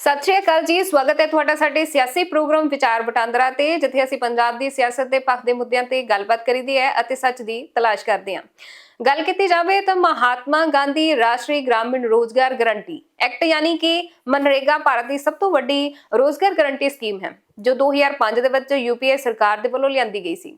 ਸਤਿ ਸ਼੍ਰੀ ਅਕਾਲ ਜੀ, ਸਵਾਗਤ ਹੈ ਤੁਹਾਡਾ ਸਾਡੇ ਸਿਆਸੀ ਪ੍ਰੋਗਰਾਮ ਵਿਚਾਰ ਵਟਾਂਦਰਾ ਤੇ, ਜਿੱਥੇ ਅਸੀਂ ਪੰਜਾਬ ਦੀ ਸਿਆਸਤ ਦੇ ਪੱਖ ਦੇ ਮੁੱਦਿਆਂ ਤੇ ਗੱਲਬਾਤ ਕਰੀਦੀ ਹੈ ਅਤੇ ਸੱਚ ਦੀ ਤਲਾਸ਼ ਕਰਦੇ ਹਾਂ। ਗੱਲ ਕੀਤੀ ਜਾਵੇ ਤਾਂ ਮਹਾਤਮਾ ਗਾਂਧੀ ਰਾਸ਼ਟਰੀ ਗ੍ਰਾਮੀਣ ਰੋਜ਼ਗਾਰ ਗਰੰਟੀ ਐਕਟ, ਯਾਨੀ ਕਿ ਮਨਰੇਗਾ ਭਾਰਤ ਦੀ ਸਭ ਤੋਂ ਵੱਡੀ ਰੋਜ਼ਗਾਰ ਗਰੰਟੀ ਸਕੀਮ ਹੈ, ਜੋ 2005 ਦੇ ਵਿੱਚ ਯੂਪੀਏ ਸਰਕਾਰ ਦੇ ਵੱਲੋਂ ਲਿਆਂਦੀ ਗਈ ਸੀ।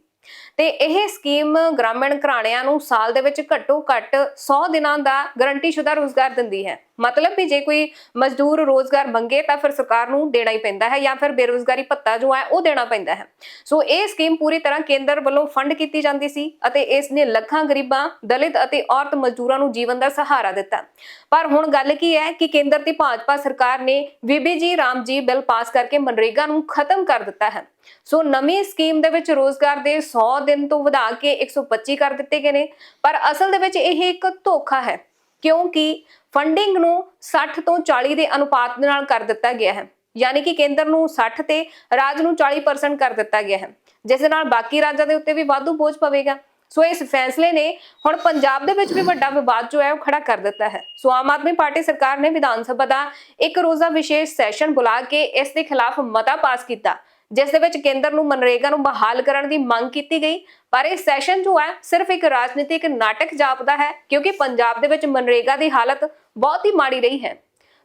ਤੇ ਇਹ ਸਕੀਮ ਗ੍ਰਾਮੀਣ ਘਰਾਣਿਆਂ ਨੂੰ ਸਾਲ ਦੇ ਵਿੱਚ ਘੱਟੋ ਘੱਟ 100 ਦਿਨਾਂ ਦਾ ਗਰੰਟੀਸ਼ੁਦਾ ਰੋਜ਼ਗਾਰ ਦਿੰਦੀ ਹੈ। ਮਤਲਬ ਵੀ ਜੇ ਕੋਈ ਮਜ਼ਦੂਰ ਰੋਜ਼ਗਾਰ ਮੰਗੇ ਤਾਂ ਫਿਰ ਸਰਕਾਰ ਨੂੰ ਦੇਣਾ ਹੀ ਪੈਂਦਾ ਹੈ ਜਾਂ ਫਿਰ ਬੇਰੋਜ਼ਗਾਰੀ ਭੱਤਾ ਜੋ ਹੈ ਉਹ ਦੇਣਾ ਪੈਂਦਾ ਹੈ। ਸੋ ਇਹ ਸਕੀਮ ਪੂਰੀ ਤਰ੍ਹਾਂ ਕੇਂਦਰ ਵੱਲੋਂ ਫੰਡ ਕੀਤੀ ਜਾਂਦੀ ਸੀ ਅਤੇ ਇਸ ਨੇ ਲੱਖਾਂ ਗਰੀਬਾਂ, ਦਲਿਤ ਅਤੇ ਔਰਤ ਮਜ਼ਦੂਰਾਂ ਨੂੰ ਜੀਵਨ ਦਾ ਸਹਾਰਾ ਦਿੱਤਾ। ਪਰ ਹੁਣ ਗੱਲ ਕੀ ਹੈ ਕਿ ਕੇਂਦਰ ਦੀ ਭਾਜਪਾ ਸਰਕਾਰ ਨੇ ਵੀਬੀਜੀ ਰਾਮਜੀ ਬਿੱਲ ਪਾਸ ਕਰਕੇ ਮਨਰੇਗਾ ਨੂੰ ਖਤਮ ਕਰ ਦਿੱਤਾ ਹੈ। ਸੋ ਨਵੀਂ ਸਕੀਮ ਦੇ ਵਿੱਚ ਰੋਜ਼ਗਾਰ ਦੇ 100 ਦਿਨ ਤੋਂ ਵਧਾ ਕੇ 125 ਕਰ ਦਿੱਤੇ ਗਏ ਨੇ। ਪਰ ਅਸਲ ਦੇ ਵਿੱਚ ਇਹ ਇੱਕ ਧੋਖਾ ਹੈ। ਕਿਉਂਕਿ ਫੰਡਿੰਗ ਨੂੰ 60 ਤੋਂ 40 ਦੇ ਅਨੁਪਾਤ ਦੇ ਨਾਲ ਕਰ ਦਿੱਤਾ ਗਿਆ ਹੈ। ਯਾਨੀ ਕਿ ਕੇਂਦਰ ਨੂੰ 60 ਤੇ ਰਾਜ ਨੂੰ 40% ਕਰ ਦਿੱਤਾ ਗਿਆ ਹੈ। ਜਿਸ ਦੇ ਨਾਲ ਬਾਕੀ ਰਾਜਾਂ ਦੇ ਉੱਤੇ ਵੀ ਵਾਧੂ ਬੋਝ ਪਵੇਗਾ। ਸੋ ਇਸ ਫੈਸਲੇ ਨੇ ਹੁਣ ਪੰਜਾਬ ਦੇ ਵਿੱਚ ਵੀ ਵੱਡਾ ਵਿਵਾਦ ਜੋ ਹੈ ਉਹ ਖੜਾ ਕਰ ਦਿੱਤਾ ਹੈ। ਸੋ ਆਮ ਆਦਮੀ ਪਾਰਟੀ ਸਰਕਾਰ ਨੇ ਵਿਧਾਨ ਸਭਾ ਦਾ ਇੱਕ ਰੋਜ਼ਾ ਵਿਸ਼ੇਸ਼ ਸੈਸ਼ਨ ਬੁਲਾ ਕੇ ਇਸ ਦੇ ਖਿਲਾਫ ਮਤਾ ਪਾਸ ਕੀਤਾ। ਜਿਸ ਦੇ ਵਿੱਚ ਕੇਂਦਰ ਨੂੰ ਮਨਰੇਗਾ ਨੂੰ ਬਹਾਲ ਕਰਨ ਦੀ ਮੰਗ ਕੀਤੀ ਗਈ। ਪਰ ਇਹ ਸੈਸ਼ਨ ਜੋ ਹੈ, ਸਿਰਫ ਇੱਕ ਰਾਜਨੀਤਿਕ ਨਾਟਕ ਜਾਪਦਾ ਹੈ, ਕਿਉਂਕਿ ਪੰਜਾਬ ਦੇ ਵਿੱਚ ਮਨਰੇਗਾ ਦੀ ਹਾਲਤ ਬਹੁਤ ਹੀ ਮਾੜੀ ਰਹੀ ਹੈ।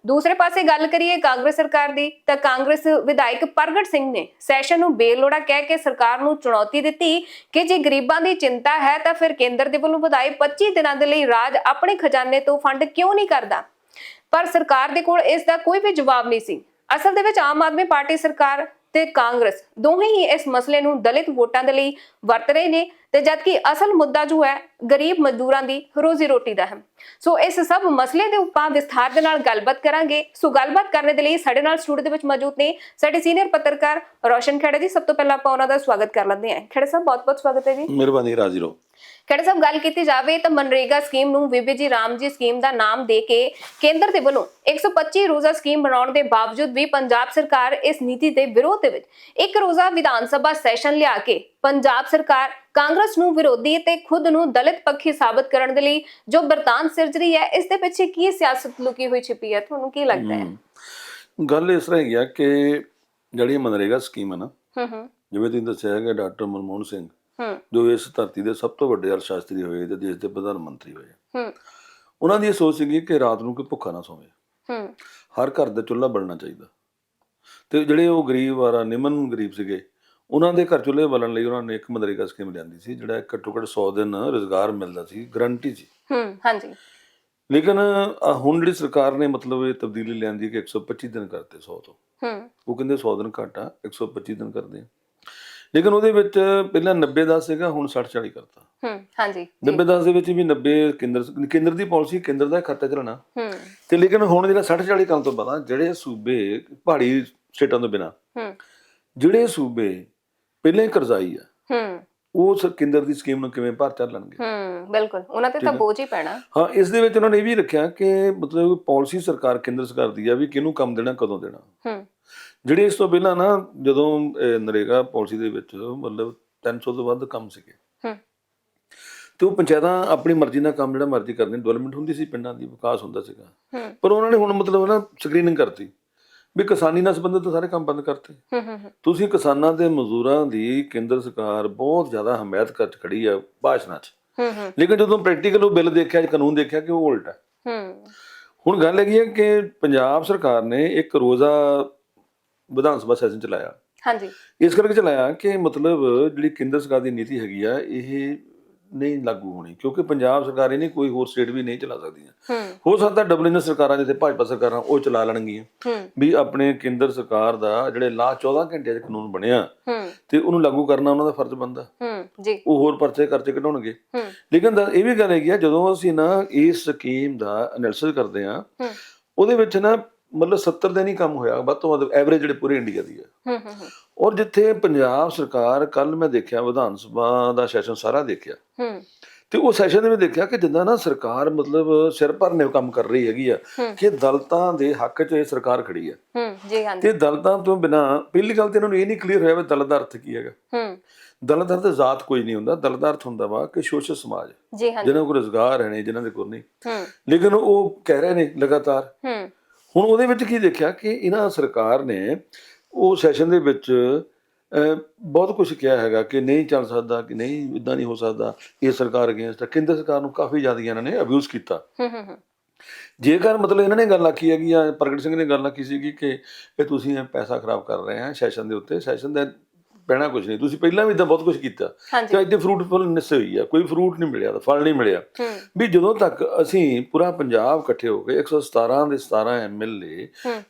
ਦੂਸਰੇ ਪਾਸੇ ਗੱਲ ਕਰੀਏ ਕਾਂਗਰਸ ਸਰਕਾਰ ਦੀ, ਤਾਂ ਕਾਂਗਰਸ ਵਿਧਾਇਕ ਪ੍ਰਗਟ ਸਿੰਘ ਨੇ ਸੈਸ਼ਨ ਨੂੰ ਬੇਲੋੜਾ ਕਹਿ ਕੇ ਸਰਕਾਰ ਨੂੰ ਚੁਣੌਤੀ ਦਿੱਤੀ ਕਿ ਜੇ ਗਰੀਬਾਂ ਦੀ ਚਿੰਤਾ ਹੈ, ਤਾਂ ਫਿਰ ਕੇਂਦਰ ਦੇ ਵੱਲੋਂ ਵਧਾਏ 25 ਦਿਨਾਂ ਦੇ ਲਈ ਰਾਜ ਆਪਣੇ ਖਜ਼ਾਨੇ ਤੋਂ ਫੰਡ ਕਿਉਂ ਨਹੀਂ ਕਰਦਾ? ਪਰ ਸਰਕਾਰ ਦੇ ਕੋਲ ਇਸ ਦਾ ਕੋਈ ਵੀ ਜਵਾਬ ਨਹੀਂ ਸੀ। ਅਸਲ ਦੇ ਵਿੱਚ ਆਮ ਆਦਮੀ ਪਾਰਟੀ ਸਰਕਾਰ ਤੇ ਕਾਂਗਰਸ। ਦੋਹੇ ਹੀ ਇਸ ਮਸਲੇ ਨੂੰ ਦਲਿਤ ਵੋਟਾਂ ਦੇ ਲਈ ਵਰਤ ਰਹੇ ਨੇ। ਤੇ ਜਦਕਿ ਅਸਲ ਮੁੱਦਾ ਜੋ ਹੈ ਗਰੀਬ ਮਜ਼ਦੂਰਾਂ ਦੀ ਰੋਜ਼ੀ ਰੋਟੀ ਦਾ ਹੈ। ਸੋ ਇਸ ਸਭ ਮਸਲੇ ਦੇ ਉੱਪਰ ਵਿਸਥਾਰ ਦੇ ਨਾਲ ਗੱਲਬਾਤ ਕਰਾਂਗੇ। ਸੋ ਗੱਲਬਾਤ ਕਰਨ ਦੇ ਲਈ ਸਾਡੇ ਨਾਲ ਸਟੂਡੀਓ ਦੇ ਵਿੱਚ ਮੌਜੂਦ ਨੇ ਸਾਡੇ ਸੀਨੀਅਰ ਪੱਤਰਕਾਰ ਰੋਸ਼ਨ ਖੇੜਾ ਜੀ। ਸਭ ਤੋਂ ਪਹਿਲਾਂ ਆਪਾਂ ਉਹਨਾਂ ਦਾ ਸਵਾਗਤ ਕਰ ਲੈਂਦੇ ਹਾਂ। ਖੇੜਾ ਸਾਹਿਬ ਬਹੁਤ-ਬਹੁਤ ਸਵਾਗਤ ਹੈ ਜੀ। ਮਿਹਰਬਾਨੀ ਰਾਜੀ ਰਹੋ। ਖੜੇ ਸਾਹਿਬ ਗੱਲ ਕੀਤੀ ਜਾਵੇ ਤਾਂ ਮਨਰੇਗਾ ਸਕੀਮ ਨੂੰ ਬੀਬੀਜੀ ਰਾਮਜੀ ਸਕੀਮ ਦਾ ਨਾਮ ਦੇ ਕੇ ਕੇਂਦਰ ਦੇ ਵੱਲੋਂ 125 ਰੋਜ਼ਾ ਸਕੀਮ ਬਣਾਉਣ ਦੇ ਬਾਵਜੂਦ ਵੀ ਪੰਜਾਬ ਸਰਕਾਰ ਇਸ ਨੀਤੀ ਦੇ ਵਿਰੋਧ ਦੇ ਵਿੱਚ ਇੱਕ ਰੋਜ਼ਾ ਵਿਧਾਨ ਸਭਾ ਸੈਸ਼ਨ ਲਿਆ ਕੇ ਪੰਜਾਬ ਸਰਕਾਰ ਕਾਂਗਰਸ ਨੂੰ ਵਿਰੋਧੀ ਤੇ ਖੁਦ ਨੂੰ ਦਲਿਤ ਪੱਖੀ ਸਾਬਤ ਕਰਨ ਦੇ ਲਈ ਜੋ ਬਰਤਾਨ ਸਿਰਜ ਰਹੀ ਹੈ ਇਸ ਦੇ ਪਿੱਛੇ ਕੀ ਸਿਆਸਤ ਲੁਕੀ ਹੋਈ ਛਿਪੀ ਹੈ? ਤੁਹਾਨੂੰ ਕੀ ਲੱਗਦਾ ਹੈ? ਗੱਲ ਇਸ ਤਰ੍ਹਾਂ ਹੈਗੀ ਆ ਕਿ ਜਿਹੜੀ ਮਨਰੇਗਾ ਸਕੀਮ ਹੈ ਨਾ ਹੂੰ ਹੂੰ। ਜਿਵੇਂ ਤੁਸੀਂ ਦੱਸਿਆ ਹੈਗਾ ਡਾਕਟਰ ਮਨਮੋਹਨ ਸਿੰਘ ਹੂੰ। ਜੋ ਇਸ ਧਰਤੀ ਦੇ ਸਭ ਤੋਂ ਵੱਡੇ ਅਰਥਸ਼ਾਸਤਰੀ ਹੋਏ ਤੇ ਦੇਸ਼ ਦੇ ਪ੍ਰਧਾਨ ਮੰਤਰੀ ਹੋਏ। ਹੂੰ। ਉਹਨਾਂ ਦੀ ਇਹ ਸੋਚ ਸੀਗੀ ਕਿ ਰਾਤ ਨੂੰ ਕੋਈ ਭੁੱਖਾ ਨਾ ਸੋਵੇ। ਹੂੰ। ਹਰ ਘਰ ਦਾ ਚੁੱਲ੍ਹਾ ਬਲਣਾ ਚਾਹੀਦਾ। ਤੇ ਜਿਹੜੇ ਉਹ ਗਰੀਬ ਵਾਰਾ ਨਿਮਨ ਗਰੀਬ ਸੀਗੇ ਉਹਨਾਂ ਦੇ ਘਰ ਚੁੱਲ੍ਹੇ ਬਲਣ ਲਈ ਉਹਨਾਂ ਨੇ ਇੱਕ ਮਨਰੇਗਾ ਸਕੀਮ ਲਿਆਂਦੀ ਸੀ ਜਿਹੜਾ ਘੱਟੋ ਘੱਟ 100 ਦਿਨ ਰੋਜ਼ਗਾਰ ਮਿਲਦਾ ਸੀ ਗਰੰਟੀ ਸੀ। ਹੂੰ ਹਾਂਜੀ। ਲੇਕਿਨ ਹੁਣ ਜਿਹੜੀ ਸਰਕਾਰ ਨੇ ਮਤਲਬ ਇਹ ਤਬਦੀਲੀ ਲਿਆਂਦੀ ਕਿ 125 ਦਿਨ ਕਰਤੇ 100 ਤੋਂ। ਹੂੰ। ਉਹ ਕਹਿੰਦੇ 100 ਦਿਨ ਘੱਟ ਆ 125 ਦਿਨ ਕਰਦੇ ਆ। ਲੇਕਿਨ ਉਹਦੇ ਵਿੱਚ ਪਹਿਲਾਂ 90 ਦਾ ਸੀਗਾ ਹੁਣ 60 40 ਕਰਤਾ। ਹੂੰ ਹਾਂਜੀ। 90 10 ਦੇ ਵਿੱਚ ਵੀ 90 ਕੇਂਦਰ ਕੇਂਦਰ ਦੀ ਪਾਲਿਸੀ ਕੇਂਦਰ ਦਾ ਖਾਤਾ ਚਲਾਣਾ। ਹੂੰ। ਤੇ ਲੇਕਿਨ ਹੁਣ ਜਿਹੜਾ 60 40 ਕਰਨ ਤੋਂ ਬਾਅਦ ਜਿਹੜੇ ਸੂਬੇ ਪਹਾੜੀ ਸਟੇਟਾਂ ਤੋਂ ਬਿਨਾ ਹੂੰ। ਜਿਹੜੇ ਸੂਬੇ ਪਹਿਲਾਂ ਹੀ ਕਰਜ਼ਾਈ ਆ। ਹੂੰ। ਉਹ ਸ- ਕੇਂਦਰ ਦੀ ਸਕੀਮ ਨੂੰ ਕਿਵੇਂ ਭਰ ਚੱਲਣਗੇ ਹੂੰ ਬਿਲਕੁਲ। ਉਹਨਾਂ ਤੇ ਤਾਂ। ਬੋਝ ਹੀ ਪੈਣਾ। ਹਾਂ ਇਸ ਦੇ ਵਿੱਚ ਉਹਨਾਂ ਨੇ ਇਹ ਵੀ ਰੱਖਿਆ ਕਿ ਮਤਲਬ ਪਾਲਿਸੀ ਸਰਕਾਰ ਕੇਂਦਰ ਸਰਕਾਰ ਦੀ ਆ ਵੀ ਕਿਹਨੂੰ ਕੰਮ ਦੇਣਾ ਕਦੋਂ ਦੇਣਾ। ਹੂੰ। ਜਿਹੜੇ ਇਸ ਤੋਂ ਪਹਿਲਾਂ ਨਾ ਜਦੋਂ ਨਰੇਗਾ ਪਾਲਿਸੀ ਦੇ ਵਿੱਚ ਮਤਲਬ 300 ਤੋਂ ਵੱਧ ਕੰਮ ਸੀਗੇ। ਹੂੰ। ਤੇ ਉਹ ਪੰਚਾਇਤਾਂ ਆਪਣੀ ਮਰਜ਼ੀ ਨਾਲ ਕੰਮ ਜਿਹੜਾ ਮਰਜ਼ੀ ਕਰਦੇ ਡਿਵੈਲਪਮੈਂਟ ਹੁੰਦੀ ਸੀ ਪਿੰਡਾਂ ਦੀ ਵਿਕਾਸ ਹੁੰਦਾ ਸੀਗਾ। ਪਰ ਉਹਨਾਂ ਨੇ ਹੁਣ ਮਤਲਬ ਨਾ ਸਕਰੀਨਿੰਗ ਕਰਤੀ। ਵੀ ਕਿਸਾਨੀ ਨਾਲ ਸੰਬੰਧਿਤ ਸਾਰੇ ਕੰਮ ਬੰਦ ਕਰਤੇ। ਹੂੰ ਹੂੰ ਹੂੰ, ਤੁਸੀਂ ਕਿਸਾਨਾਂ ਤੇ ਮਜ਼ਦੂਰਾਂ ਦੀ ਕੇਂਦਰ ਸਰਕਾਰ ਬਹੁਤ ਜ਼ਿਆਦਾ ਹਮਾਇਤ ਕਰ ਖੜੀ ਆ ਭਾਸ਼ਣਾਂ 'ਚ। ਹੂੰ ਹੂੰ। ਲੇਕਿਨ ਜਦੋਂ ਪ੍ਰੈਕਟੀਕਲ ਉਹ ਬਿੱਲ ਦੇਖਿਆ ਕਾਨੂੰਨ ਦੇਖਿਆ ਕਿ ਉਹ ਉਲਟਾ। ਹੂੰ। ਹੁਣ ਗੱਲ ਹੈਗੀ ਹੈ ਕਿ ਪੰਜਾਬ ਸਰਕਾਰ ਨੇ ਇੱਕ ਰੋਜ਼ਾ ਵਿਧਾਨ ਸਭਾ ਸੈਸ਼ਨ ਚਲਾਇਆ। ਹਾਂਜੀ। ਇਸ ਕਰਕੇ ਚਲਾਇਆ ਕਿ ਮਤਲਬ ਜਿਹੜੀ ਕੇਂਦਰ ਸਰਕਾਰ ਦੀ ਨੀਤੀ ਹੈਗੀ ਆ ਇਹ ਨਹੀਂ ਲਾਗੂ ਹੋਣੀ ਕਿਉਂਕਿ ਪੰਜਾਬ ਸਰਕਾਰ ਇਹ ਨਹੀਂ ਕੋਈ ਹੋਰ ਸਟੇਟ ਵੀ ਨਹੀਂ ਚਲਾ ਸਕਦੀਆਂ। ਹੂੰ। ਸਕਦਾ ਡਬਲ ਇੰਜਨ ਸਰਕਾਰਾਂ ਜਿੱਥੇ ਭਾਜਪਾ ਸਰਕਾਰਾਂ ਉਹ ਚਲਾ ਲੈਣਗੀਆਂ। ਵੀ ਆਪਣੇ ਕੇਂਦਰ ਸਰਕਾਰ ਦਾ ਜਿਹੜੇ ਲਾ 14 ਘੰਟੇ ਦਾ ਕਾਨੂੰਨ ਬਣਿਆ ਤੇ ਉਹਨੂੰ ਲਾਗੂ ਕਰਨਾ ਉਹਨਾਂ ਦਾ ਫਰਜ਼ ਬਣਦਾ। ਜੀ। ਉਹ ਹੋਰ ਪਰਚੇ ਖਰਚੇ ਕਢਾਉਣਗੇ। ਲੇਕਿਨ ਇਹ ਵੀ ਗੱਲ ਹੈਗੀ ਆ ਜਦੋਂ ਅਸੀਂ ਨਾ ਇਸ ਸਕੀਮ ਦਾ ਐਨਾਲਿਸਿਸ ਕਰਦੇ ਆ ਹੂੰ। ਉਹਦੇ ਵਿੱਚ ਨਾ ਮਤਲਬ 70 ਦਿਨ ਹੀ ਕੰਮ ਹੋਇਆ ਵੱਧ ਤੋਂ ਵੱਧ ਐਵਰੇਜ ਜਿਹੜੇ ਪੂਰੇ ਇੰਡੀਆ ਦੀ ਹੈ ਹੂੰ ਹੂੰ ਹੂੰ, ਔਰ ਜਿੱਥੇ ਪੰਜਾਬ ਸਰਕਾਰ ਕੱਲ ਮੈਂ ਦੇਖਿਆ ਵਿਧਾਨ ਸਭਾ ਦਾ ਸੈਸ਼ਨ ਸਾਰਾ ਦੇਖਿਆ। ਹੂੰ। ਤੇ ਉਹ ਸੈਸ਼ਨ ਦੇ ਵਿੱਚ ਦੇਖਿਆ ਕਿ ਜਿੱਦਾਂ ਨਾ ਸਰਕਾਰ ਮਤਲਬ ਸਿਰ ਭਰਨੇ ਕੰਮ ਕਰ ਰਹੀ ਹੈਗੀ ਆ ਹੂੰ। ਕਿ ਦਲਤਾਂ ਦੇ ਹੱਕ 'ਚ ਇਹ ਸਰਕਾਰ ਖੜੀ ਆ। ਹੂੰ ਜੀ ਹਾਂਜੀ ਤੇ ਦਲਤਾਂ ਤੋਂ ਬਿਨਾ ਪਹਿਲੀ ਗੱਲ ਤੇ ਇਹਨਾਂ ਨੂੰ ਇਹ ਨਹੀਂ ਕਲੀਅਰ ਹੋਇਆ ਵੀ ਦਲ ਦਾ ਅਰਥ ਕੀ ਹੈਗਾ। ਹੂੰ। ਦਲ ਦਾ ਅਰਥ ਜ਼ਾਤ ਕੋਈ ਨਹੀਂ ਹੁੰਦਾ ਦਲ ਦਾ ਅਰਥ ਹੁੰਦਾ ਵਾ ਕਿ ਸ਼ੋਸ਼ਲ ਸਮਾਜ ਜੀ ਹਾਂਜੀ ਜਿਹਨਾਂ ਕੋਲ ਰੋਜ਼ਗਾਰ ਹੈ ਨਹੀਂ ਜਿਨ੍ਹਾਂ ਦੇ ਕੋਲ ਨਹੀਂ। ਹੂੰ। ਲੇਕਿਨ ਉਹ ਕਹਿ ਰਹੇ ਨੇ ਲਗਾਤਾਰ। ਹੂੰ। ਹੁਣ ਉਹਦੇ ਵਿੱਚ ਕੀ ਦੇਖਿਆ ਕਿ ਇਹਨਾਂ ਸਰਕਾਰ ਨੇ ਉਹ ਸੈਸ਼ਨ ਦੇ ਵਿੱਚ ਬਹੁਤ ਕੁਝ ਕਿਹਾ ਹੈਗਾ ਕਿ ਨਹੀਂ ਚੱਲ ਸਕਦਾ ਕਿ ਨਹੀਂ ਇਦਾਂ ਨਹੀਂ ਹੋ ਸਕਦਾ ਇਹ ਸਰਕਾਰ ਅਗੇਂਸਟ ਹੈ ਕੇਂਦਰ ਸਰਕਾਰ ਨੂੰ ਕਾਫੀ ਜ਼ਿਆਦਾ ਇਹਨਾਂ ਨੇ ਅਬਿਊਜ਼ ਕੀਤਾ। ਜੇਕਰ ਮਤਲਬ ਇਹਨਾਂ ਨੇ ਗੱਲ ਆਖੀ ਹੈਗੀ ਆ ਪ੍ਰਗਟ ਸਿੰਘ ਨੇ ਗੱਲ ਆਖੀ ਸੀਗੀ ਕਿ ਇਹ ਤੁਸੀਂ ਇਹ ਪੈਸਾ ਖਰਾਬ ਕਰ ਰਹੇ ਆ ਸੈਸ਼ਨ ਦੇ ਉੱਤੇ। ਸੈਸ਼ਨ ਦਾ ਪੈਣਾ ਕੁਝ ਨਹੀਂ। ਤੁਸੀਂ ਪਹਿਲਾਂ ਵੀ ਇਦਾਂ ਬਹੁਤ ਕੁਝ ਕੀਤਾ। ਤੇ ਅੱਜ ਦੇ ਫਰੂਟਫੁਲ ਨਿਸੇ ਹੋਈ ਆ ਕੋਈ ਫਰੂਟ ਨਹੀਂ ਮਿਲਿਆ ਫਲ ਨਹੀਂ ਮਿਲਿਆ। ਵੀ ਜਦੋਂ ਤੱਕ ਅਸੀਂ ਪੂਰਾ ਪੰਜਾਬ ਇਕੱਠੇ ਹੋ ਗਏ 117 ਦੇ 17 ਐਮਐਲਏ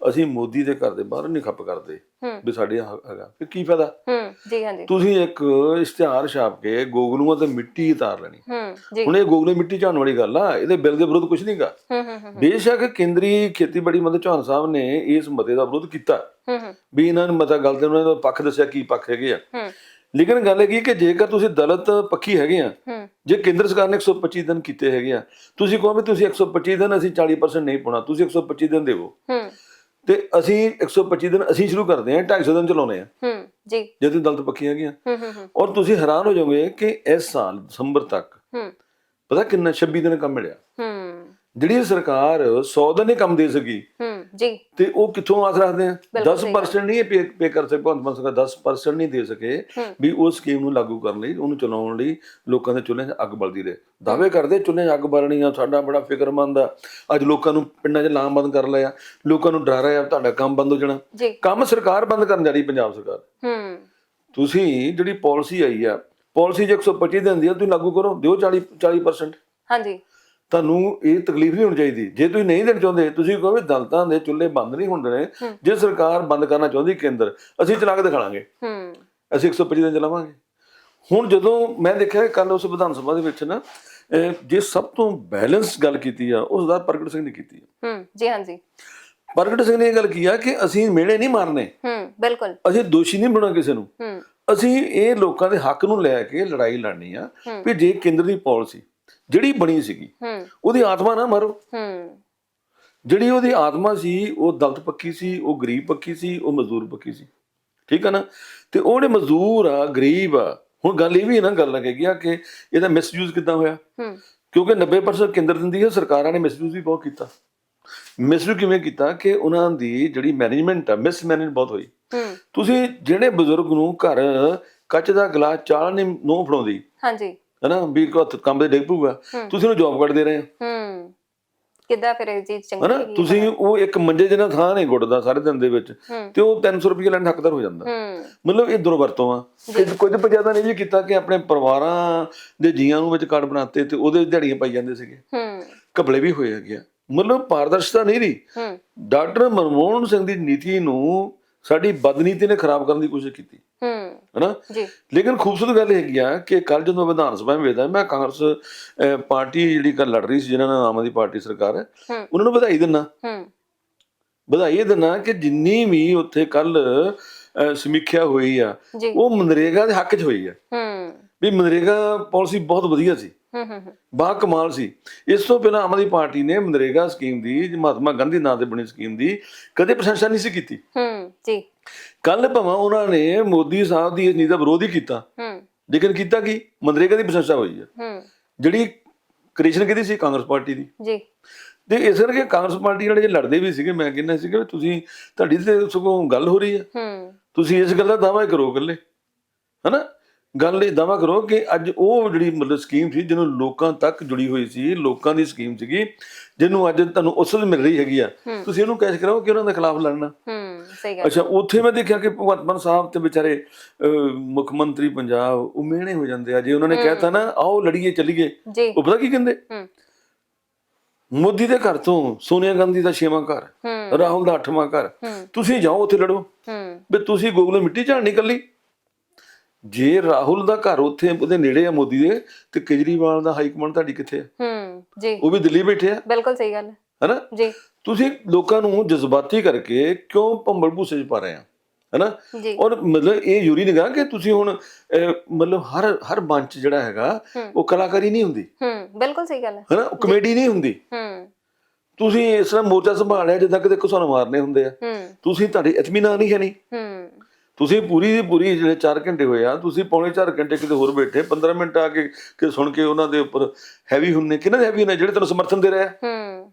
ਅਸੀਂ ਮੋਦੀ ਦੇ ਘਰ ਦੇ ਬਾਹਰ ਨਹੀਂ ਖੱਪ ਕਰਦੇ। ਵੀ ਸਾਡੇ ਹੈਗਾ। ਫਿਰ ਕੀ ਫਾਇਦਾ? ਹੂੰ ਜੀ ਹਾਂਜੀ। ਤੁਸੀਂ ਇੱਕ ਇਸ਼ਤਿਹਾਰ ਛਾਪ ਕੇ ਗੋਗਲੂਆਂ ਤੇ ਮਿੱਟੀ ਉਤਾਰ ਲੈਣੀ। ਹੂੰ ਜੀ। ਹੁਣ ਇਹ ਗੋਗਲੇ ਮਿੱਟੀ ਝਾੜਨ ਵਾਲੀ ਗੱਲ ਆ ਇਹਦੇ ਬਿੱਲ ਦੇ ਵਿਰੁੱਧ ਕੁਝ ਨਹੀਂਗਾ ਹੂੰ ਹੂੰ ਹੂੰ ਬੇਸ਼ੱਕ ਕੇਂਦਰੀ ਖੇਤੀਬਾੜੀ ਮੰਤਰੀ ਚੌਹਾਨ ਸਾਹਿਬ ਨੇ ਇਸ ਮਤੇ ਦਾ ਵਿਰੋਧ ਕੀਤਾ। ਹੂੰ ਹੂੰ। ਵੀ ਇਹਨਾਂ ਨੇ ਮਤਾ ਗੱਲ ਤੇ ਉਹਨਾਂ ਦਾ ਪੱਖ ਦੱਸਿਆ ਕੀ ਪੱਖ ਹੈਗੇ ਆ। ਹੂੰ। ਲੇਕਿਨ ਗੱਲ ਇਹ ਕੀ ਕਿ ਜੇਕਰ ਤੁਸੀਂ ਦਲਿਤ ਪੱਖੀ ਹੈਗੇ ਆ ਹੂੰ। ਜੇ ਕੇਂਦਰ ਸਰਕਾਰ ਨੇ 125 ਦਿਨ ਕੀਤੇ ਹੈਗੇ ਆ ਤੁਸੀਂ ਕਹੋ ਵੀ ਤੁਸੀਂ 125 ਦਿਨ ਅਸੀਂ 40% ਨਹੀਂ ਪਾਉਣਾ ਤੁਸੀਂ 125 ਦਿਨ ਦੇਵੋ। ਹੂੰ। ਤੇ ਅਸੀਂ 125 ਦਿਨ ਅਸੀਂ ਸ਼ੁਰੂ ਕਰਦੇ ਹਾਂ 250 ਦਿਨ ਚਲਾਉਣੇ ਆ ਹੂੰ ਜੀ। ਜੇ ਤੁਸੀਂ ਦਲਿਤ ਪੱਖੀ ਹੈਗੇ ਆ ਹੂੰ ਹੂੰ ਹੂੰ। ਔਰ ਤੁਸੀਂ ਹੈਰਾਨ ਹੋ ਜਾਓਗੇ ਕਿ ਇਸ ਸਾਲ ਦਸੰਬਰ ਤੱਕ ਹੂੰ। ਪਤਾ ਕਿੰਨਾ 26 ਦਿਨ ਕੰਮ ਮਿਲਿਆ। ਹੂੰ। ਜਿਹੜੀ ਸਰਕਾਰ 100 ਦਿਨ ਹੀ ਕੰਮ ਦੇ ਸਕੀ ਹੂੰ ਜੀ। ਤੇ ਉਹ ਕਿੱਥੋਂ ਆਸ ਰੱਖਦੇ ਆ? ਬਿਲਕੁਲ ਸਹੀ 10% ਨਹੀਂ ਪੇ ਪੇ ਕਰ ਸਕੇ ਭਗਵੰਤ ਮਾਨ ਸਰਕਾਰ 10% ਨਹੀਂ ਦੇ ਸਕੇ। ਵੀ ਉਹ ਸਕੀਮ ਨੂੰ ਲਾਗੂ ਕਰਨ ਲਈ ਉਹਨੂੰ ਚਲਾਉਣ ਲਈ ਲੋਕਾਂ ਦੇ ਚੁੱਲ੍ਹੇ 'ਚ ਅੱਗ ਬਲਦੀ ਰਹੇ। ਦਾਅਵੇ ਕਰਦੇ ਚੁੱਲ੍ਹੇ 'ਚ ਅੱਗ ਬਲਣੀ ਆ ਸਾਡਾ ਬੜਾ ਫਿਕਰਮੰਦ ਆ। ਅੱਜ ਲੋਕਾਂ ਨੂੰ ਪਿੰਡਾਂ 'ਚ ਲਾਮਬੰਦ ਕਰ ਲਿਆ ਲੋਕਾਂ ਨੂੰ ਡਰਾ ਰਿਹਾ ਤੁਹਾਡਾ ਕੰਮ ਬੰਦ ਹੋ ਜਾਣਾ। ਕੰਮ ਸਰਕਾਰ ਬੰਦ ਕਰਨ ਜਾ ਰਹੀ ਪੰਜਾਬ ਸਰਕਾਰ। ਹੂੰ। ਤੁਸੀਂ ਜਿਹੜੀ ਪਾਲਿਸੀ ਆਈ ਆ ਪਾਲਿਸੀ ਜੇ 125 ਦਿੰਦੀ ਆ ਤੁਸੀਂ ਲਾਗੂ ਕਰੋ ਦਿਓ 40 40% ਹਾਂਜੀ। ਤੁਹਾਨੂੰ ਇਹ ਤਕਲੀਫ ਨਹੀਂ ਹੋਣੀ ਚਾਹੀਦੀ। ਜੇ ਤੁਸੀਂ ਨਹੀਂ ਦੇਣਾ ਚਾਹੁੰਦੇ ਤੁਸੀਂ ਕਹੋ ਵੀ ਦਲਤਾਂ ਦੇ ਚੁੱਲ੍ਹੇ ਬੰਦ ਨਹੀਂ ਹੁੰਦੇ ਨੇ ਹੂੰ। ਜੇ ਸਰਕਾਰ ਬੰਦ ਕਰਨਾ ਚਾਹੁੰਦੀ ਕੇਂਦਰ ਅਸੀਂ ਚਲਾ ਕੇ ਦਿਖਾਵਾਂਗੇ ਹੂੰ। ਅਸੀਂ 125 ਦਿਨ ਚਲਾਵਾਂਗੇ। ਹੁਣ ਜਦੋਂ ਮੈਂ ਦੇਖਿਆ ਕੱਲ ਉਸ ਵਿਧਾਨ ਸਭਾ ਦੇ ਵਿੱਚ ਨਾ ਜੇ ਸਭ ਤੋਂ ਬੈਲੈਂਸ ਗੱਲ ਕੀਤੀ ਆ ਉਹ ਸਰਦਾਰ ਪ੍ਰਗਟ ਸਿੰਘ ਨੇ ਕੀਤੀ ਆ। ਹੂੰ ਜੀ ਹਾਂਜੀ ਪ੍ਰਗਟ ਸਿੰਘ ਨੇ ਇਹ ਗੱਲ ਕੀ ਆ ਕਿ ਅਸੀਂ ਮਿਹਣੇ ਨਹੀਂ ਮਾਰਨੇ। ਹੂੰ ਬਿਲਕੁਲ। ਅਸੀਂ ਦੋਸ਼ੀ ਨਹੀਂ ਬਣਾਉਣਾ ਕਿਸੇ ਨੂੰ। ਹੂੰ। ਅਸੀਂ ਇਹ ਲੋਕਾਂ ਦੇ ਹੱਕ ਨੂੰ ਲੈ ਕੇ ਲੜਾਈ ਲੜਨੀ ਆ ਹੂੰ। ਵੀ ਜੇ ਕੇਂਦਰ ਦੀ ਪਾਲਿਸੀ ਜਿਹੜੀ ਬਣੀ ਸੀਗੀ ਹੂੰ। ਉਹਦੀ ਆਤਮਾ ਨਾ ਮਾਰੋ। ਹੂੰ। ਜਿਹੜੀ ਉਹਦੀ ਆਤਮਾ ਸੀ ਉਹ ਦਲਿਤ ਪੱਖੀ ਸੀ ਉਹ ਗਰੀਬ ਪੱਖੀ ਸੀ ਉਹ ਮਜ਼ਦੂਰ ਪੱਖੀ ਸੀ। ਠੀਕ ਹੈ ਨਾ? ਤੇ ਉਹ ਜਿਹੜੇ ਮਜ਼ਦੂਰ ਆ ਗਰੀਬ ਆ ਹੁਣ ਗੱਲ ਇਹ ਵੀ ਨਾ ਗੱਲ ਲੱਗੇਗੀ ਆ ਕਿ ਇਹਦਾ ਮਿਸਯੂਜ਼ ਕਿੱਦਾਂ ਹੋਇਆ? ਹੂੰ। ਕਿਉਂਕਿ 90% ਕੇਂਦਰ ਦਿੰਦੀ ਹੈ ਸਰਕਾਰਾਂ ਨੇ ਮਿਸਯੂਜ਼ ਵੀ ਬਹੁਤ ਕੀਤਾ। ਮਿਸਯੂਜ਼ ਕਿਵੇਂ ਕੀਤਾ ਕਿ ਉਹਨਾਂ ਦੀ ਜਿਹੜੀ ਮੈਨੇਜਮੈਂਟ ਆ ਮਿਸਮੈਨੇਜ ਬਹੁਤ ਹੋਈ। ਤੁਸੀਂ ਜਿਹੜੇ ਬਜ਼ੁਰਗ ਨੂੰ ਘਰ ਕੱਚ ਦਾ ਗਲਾਸ ਚਾਹ ਨੇ ਨੋ ਫੜਾਉਂਦੀ ਹਾਂਜੀ। ਹੈਨਾ ਵੀ ਕੋ ਕੰਮ ਤੇ ਡਿੱਗ ਪਊਗਾ। ਤੁਸੀਂ ਉਹਨੂੰ ਜੌਬ ਕੱਢ ਦੇ ਰਹੇ ਹੋ। ਹੂੰ। ਕਿੱਦਾਂ ਫਿਰ ਇਹ ਚੀਜ਼ ਚੰਗੀ ਹਨਾ? ਤੁਸੀਂ ਉਹ ਇੱਕ ਮੰਜੇ ਜਿਹਨਾਂ ਥਾਂ ਨਹੀਂ ਗੁੱਟਦਾ ਸਾਰੇ ਦਿਨ ਦੇ ਵਿੱਚ ਤੇ ਉਹ 300 ਰੁਪਏ ਲੈਣ ਦਾ ਹੱਕਦਾਰ ਹੋ ਜਾਂਦਾ। ਮਤਲਬ ਇਹ ਦੁਰਵਰਤੋਂ ਆ। ਕੁਝ ਪੰਚਾਇਤਾਂ ਨੇ ਵੀ ਕੀਤਾ ਕਿ ਆਪਣੇ ਪਰਿਵਾਰਾਂ ਦੇ ਜੀਆਂ ਨੂੰ ਵਿੱਚ ਕਾਰਡ ਬਣਾਤੇ ਤੇ ਉਹਦੇ ਦਿਹਾੜੀਆਂ ਪਾਈ ਜਾਂਦੇ ਸੀਗੇ। ਹੂੰ। ਘਪਲੇ ਵੀ ਹੋਏ ਹੈਗੇ ਮਤਲਬ ਪਾਰਦਰਸ਼ਤਾ ਨਹੀਂ ਰਹੀ। ਹੂੰ। ਡਾਕਟਰ ਮਨਮੋਹਨ ਸਿੰਘ ਦੀ ਨੀਤੀ ਨੂੰ ਸਾਡੀ ਬਦਨੀਤੀ ਨੇ ਖਰਾਬ ਕਰਨ ਦੀ ਕੋਸ਼ਿਸ਼ ਕੀਤੀ। ਹੂੰ। ਹਨਾ? ਜੀ। ਲੇਕਿਨ ਖੂਬਸੂਰਤ ਗੱਲ ਹੈਗੀ ਆ ਕਿ ਕੱਲ ਜਦੋਂ ਮੈਂ ਵਿਧਾਨ ਸਭਾ ਵਿੱਚ ਵੇਖਦਾ ਮੈਂ ਕਾਂਗਰਸ ਪਾਰਟੀ ਜਿਹੜੀ ਕੱਲ ਲੜ ਰਹੀ ਸੀ ਜਿਹਨਾਂ ਨਾਲ ਆਮ ਆਦਮੀ ਪਾਰਟੀ ਸਰਕਾਰ ਹੈ ਉਹਨਾਂ ਨੂੰ ਵਧਾਈ ਦਿੰਨਾ। ਹੂੰ। ਵਧਾਈ ਇਹ ਦਿੰਨਾ ਕਿ ਜਿੰਨੀ ਵੀ ਉੱਥੇ ਕੱਲ ਸਮੀਖਿਆ ਹੋਈ ਆ ਉਹ ਮਨਰੇਗਾ ਦੇ ਹੱਕ 'ਚ ਹੋਈ ਆ। ਹੂੰ। ਵੀ ਮਨਰੇਗਾ ਪਾਲਿਸੀ ਬਹੁਤ ਵਧੀਆ ਸੀ। ਬਾ ਕਮਾਲ ਸੀ। ਇਸ ਤੋਂ ਪਹਿਲਾਂ ਆਮ ਆਦਮੀ ਪਾਰਟੀ ਨੇ ਮਨਰੇਗਾ ਸਕੀਮ ਦੀ ਮਹਾਤਮਾ ਗਾਂਧੀ ਨਾਂ ਤੇ ਬਣੀ ਸਕੀਮ ਦੀ ਕਦੇ ਪ੍ਰਸ਼ੰਸਾ ਨਹੀਂ ਸੀ ਕੀਤੀ। ਹੂੰ ਜੀ। ਕੱਲ ਭਾਵੇਂ ਉਹਨਾਂ ਨੇ ਮੋਦੀ ਸਾਹਿਬ ਦੀ ਇਸ ਨੀਤੀ ਦਾ ਵਿਰੋਧ ਹੀ ਕੀਤਾ। ਹੂੰ। ਲੇਕਿਨ ਕੀਤਾ ਕੀ? ਮਨਰੇਗਾ ਦੀ ਪ੍ਰਸ਼ੰਸਾ ਹੋਈ ਹੈ ਹੂੰ। ਜਿਹੜੀ ਕ੍ਰਿਸ਼ਨ ਕਿਹਦੀ ਸੀ? ਕਾਂਗਰਸ ਪਾਰਟੀ ਦੀ। ਜੀ। ਤੇ ਇਸ ਕਰਕੇ ਕਾਂਗਰਸ ਪਾਰਟੀ ਵਾਲੇ ਜੇ ਲੜਦੇ ਵੀ ਸੀਗੇ ਮੈਂ ਕਹਿੰਦਾ ਸੀਗਾ ਵੀ ਤੁਸੀਂ ਤੁਹਾਡੀ ਤੇ ਸਗੋਂ ਗੱਲ ਹੋ ਰਹੀ ਹੈ ਹੂੰ। ਤੁਸੀਂ ਇਸ ਗੱਲ ਦਾ ਦਾਅਵਾ ਕਰੋ ਇਕੱਲੇ। ਹਨਾ? ਗੱਲ ਇਹ ਦਾਅਵਾ ਕਰੋ ਕਿ ਅੱਜ ਉਹ ਜਿਹੜੀ ਮਤਲਬ ਸਕੀਮ ਸੀ ਜਿਹਨੂੰ ਲੋਕਾਂ ਤੱਕ ਜੁੜੀ ਹੋਈ ਸੀ ਲੋਕਾਂ ਦੀ ਸਕੀਮ ਸੀਗੀ ਜਿਹਨੂੰ ਅੱਜ ਤੁਹਾਨੂੰ ਉਸਲ ਮਿਲ ਰਹੀ ਹੈਗੀ ਆ। ਤੁਸੀਂ ਉਹਨੂੰ ਕੈਸ਼ ਕਰਾਓ ਕਿ ਉਹਨਾਂ ਦੇ ਖਿਲਾਫ ਲੜਨਾ। ਹੂੰ ਸਹੀ ਗੱਲ ਅੱਛਾ ਉੱਥੇ ਮੈਂ ਦੇਖਿਆ ਕਿ ਭਗਵੰਤ ਮਾਨ ਸਾਹਿਬ ਤੇ ਵਿਚਾਰੇ ਮੁੱਖ ਮੰਤਰੀ ਪੰਜਾਬ ਉਹ ਮਿਹਣੇ ਹੋ ਜਾਂਦੇ ਆ। ਜੇ ਉਹਨਾਂ ਨੇ ਕਹਿਤਾ ਨਾ ਆਓ ਲੜੀਏ ਚੱਲੀਏ। ਉਹ ਪਤਾ ਕੀ ਕਹਿੰਦੇ? ਹੂੰ। ਮੋਦੀ ਦੇ ਘਰ ਤੋਂ ਸੋਨੀਆ ਗਾਂਧੀ ਦਾ ਛੇਵਾਂ ਘਰ ਰਾਹੁਲ ਦਾ ਅੱਠਵਾਂ ਘਰ। ਤੁਸੀਂ ਜਾਓ ਉੱਥੇ ਲੜੋ। ਵੀ ਤੁਸੀਂ ਗੋਗਲੇ ਮਿੱਟੀ ਝਾੜ ਨਿਕਲੀ ਜੇ ਰਾਹੁਲ ਦਾ ਘਰ ਉੱਥੇ ਉਹਦੇ ਨੇੜੇ ਆ ਮੋਦੀ ਦੇ ਤੇ ਕੇਜਰੀਵਾਲ ਦਾ ਹਾਈ ਕਮਾਂਡ ਤੁਹਾਡੀ ਕਿੱਥੇ ਆ? ਹੂੰ ਜੀ। ਉਹ ਵੀ ਦਿੱਲੀ ਬੈਠੇ ਆ? ਬਿਲਕੁਲ ਸਹੀ ਗੱਲ। ਹੈ ਹੈਨਾ? ਜੀ। ਤੁਸੀਂ ਲੋਕਾਂ ਨੂੰ ਜਜ਼ਬਾਤੀ ਕਰਕੇ ਕਿਉਂ ਭੰਬਲ ਭੂਸੇ 'ਚ ਪਾ ਰਹੇ ਆ? ਹੈਨਾ? ਜੀ। ਔਰ ਮਤਲਬ ਇਹ ਯੂਰੀ ਨਿਗਾਹ ਕਿ ਤੁਸੀਂ ਹੁਣ ਮਤਲਬ ਹਰ ਹਰ ਮੰਚ ਜਿਹੜਾ ਹੈਗਾ ਹੂੰ। ਉਹ ਕਲਾਕਾਰੀ ਨਹੀਂ ਹੁੰਦੀ? ਹੂੰ ਬਿਲਕੁਲ ਸਹੀ ਗੱਲ ਹੈ। ਹੈਨਾ? ਉਹ ਕਮੇਡੀ ਨਹੀਂ ਹੁੰਦੀ? ਹੂੰ। ਤੁਸੀਂ ਇਸ ਤਰ੍ਹਾਂ ਮੋਰਚਾ ਸੰਭਾਲਿਆ ਜਿੱਦਾਂ ਕਿਤੇ ਘੁਸਣ ਮਾਰਨੇ ਹੁੰਦੇ ਆ। ਹੂੰ। ਤੁਸੀਂ ਤੁਹਾਡੇ ਇਤਮੀਨਾਨ ਨਹੀਂ ਹੈ ਨਹੀਂ ਹੂੰ। ਤੁਸੀਂ ਪੂਰੀ ਦੀ ਪੂਰੀ ਜਿਹੜੇ 4 ਘੰਟੇ ਹੋਏ ਆ ਤੁਸੀਂ ਪੌਣੇ 4 ਘੰਟੇ ਕਿਤੇ ਹੋਰ ਬੈਠੇ 15 ਮਿੰਟ ਆ ਕੇ ਕਿ ਸੁਣ ਕੇ ਉਹਨਾਂ ਦੇ ਉੱਪਰ ਹੈਵੀ ਹੁੰਨੇ ਕਿਹਨਾਂ ਦੇ ਹੈਵੀ ਹੁੰਨੇ ਜਿਹੜੇ ਤੁਹਾਨੂੰ ਸਮਰਥਨ ਦੇ ਰਹੇ ਆ? ਹੂੰ।